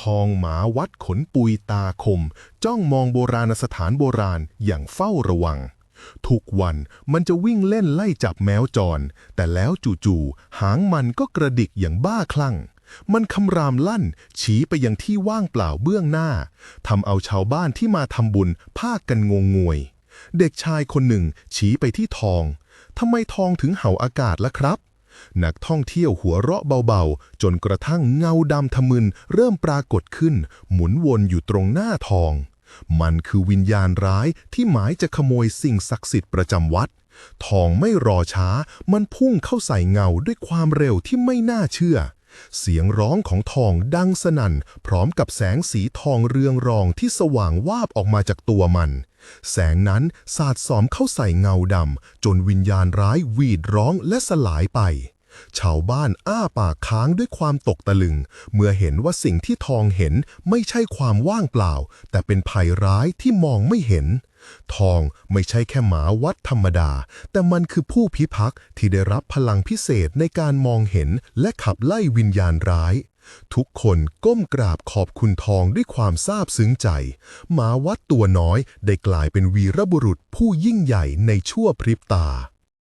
ทองหมาวัดขนปุยตาคม จ้องมองโบราณสถานโบราณอย่างเฝ้าระวัง ทุกวันมันจะวิ่งเล่นไล่จับแมวจร แต่แล้วจู่ๆหางมันก็กระดิกอย่างบ้าคลั่ง มันคำรามลั่น ชี้ไปยังที่ว่างเปล่าเบื้องหน้าทำเอาชาวบ้านที่มาทำบุญพากันงงงวย เด็กชายคนหนึ่งชี้ไปที่ทองทำไมทองถึงเห่าอากาศล่ะครับ นักท่องเที่ยวหัวเราะเบาๆ จนกระทั่งเงาดำทะมึนเริ่มปรากฏขึ้น หมุนวนอยู่ตรงหน้าทอง มันคือวิญญาณร้ายที่หมายจะขโมยสิ่งศักดิ์สิทธิ์ประจำวัด ทองไม่รอช้า มันพุ่งเข้าใส่เงาด้วยความเร็วที่ไม่น่าเชื่อ เสียงร้องของทองดังสนั่น พร้อมกับแสงสีทองเรืองรองที่สว่างวาบออกมาจากตัวมัน แสงนั้นสาดสอมเข้าใส่เงาดำจนวิญญาณร้ายหวีดร้องและสลายไป ชาวบ้านอ้าปากค้างด้วยความตกตะลึง เมื่อเห็นว่าสิ่งที่ทองเห็นไม่ใช่ความว่างเปล่า แต่เป็นภัยร้ายที่มองไม่เห็น ทองไม่ใช่แค่หมาวัดธรรมดา แต่มันคือผู้พิทักษ์ที่ได้รับพลังพิเศษในการมองเห็นและขับไล่วิญญาณร้าย ทุกคนก้มกราบขอบคุณทองด้วยความซาบซึ้งใจ หมาวัดตัวน้อยได้กลายเป็นวีรบุรุษผู้ยิ่งใหญ่ในชั่วพริบตา